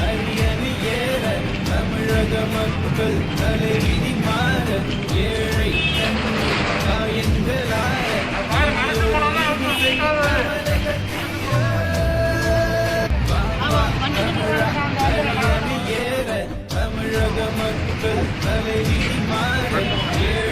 அரியணி ஏற தமிழக மக்கள் தலைவிதி மாற ஏழை காயங்களாக தமிழக மக்கள் தலைவிதி மாற ஏழை